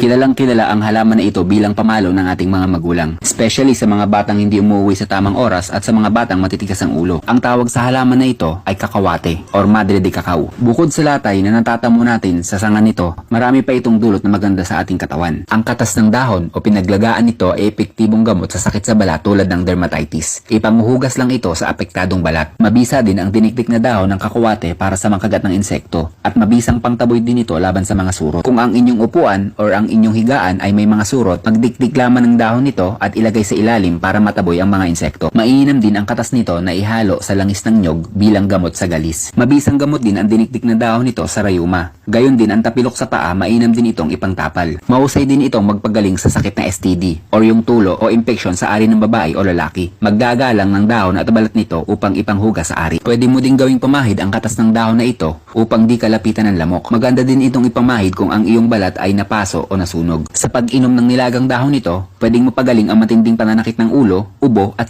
Kilalang kilala ang halaman na ito bilang pamalo ng ating mga magulang. Especially sa mga batang hindi umuwi sa tamang oras at sa mga batang matitigas ang ulo. Ang tawag sa halaman na ito ay kakawate or madre de cacao. Bukod sa latay na natatamo natin sa sanga nito, marami pa itong dulot na maganda sa ating katawan. Ang katas ng dahon o pinaglagaan nito ay epektibong gamot sa sakit sa balat tulad ng dermatitis. Ipanguhugas lang ito sa apektadong balat. Mabisa din ang dinikdik na dahon ng kakawate para sa mangkagat ng insekto at mabisang pangtaboy din ito laban sa mga surot. Kung ang inyong upuan or ang inyong higaan ay may mga surot, magdikdik lamang ng dahon nito at ilagay sa ilalim para mataboy ang mga insekto. Mainam din ang katas nito na ihalo sa langis ng nyog bilang gamot sa galis. Mabisang gamot din ang dinikdik na dahon nito sa rayuma. Gayon din ang tapilok sa paa, mainam din itong ipangtapal. Mahusay din itong magpagaling sa sakit na STD or yung tulo o infection sa ari ng babae o lalaki. Maggagalang ng dahon at balat nito upang ipanghugas sa ari. Pwede mo ding gawing pamahid ang katas ng dahon na ito upang di kalapitan ng lamok. Maganda din itong ipamahid kung ang iyong balat ay napaso o nasunog. Sa pag-inom ng nilagang dahon nito, pwedeng mapagaling ang matinding pananakit ng ulo, ubo at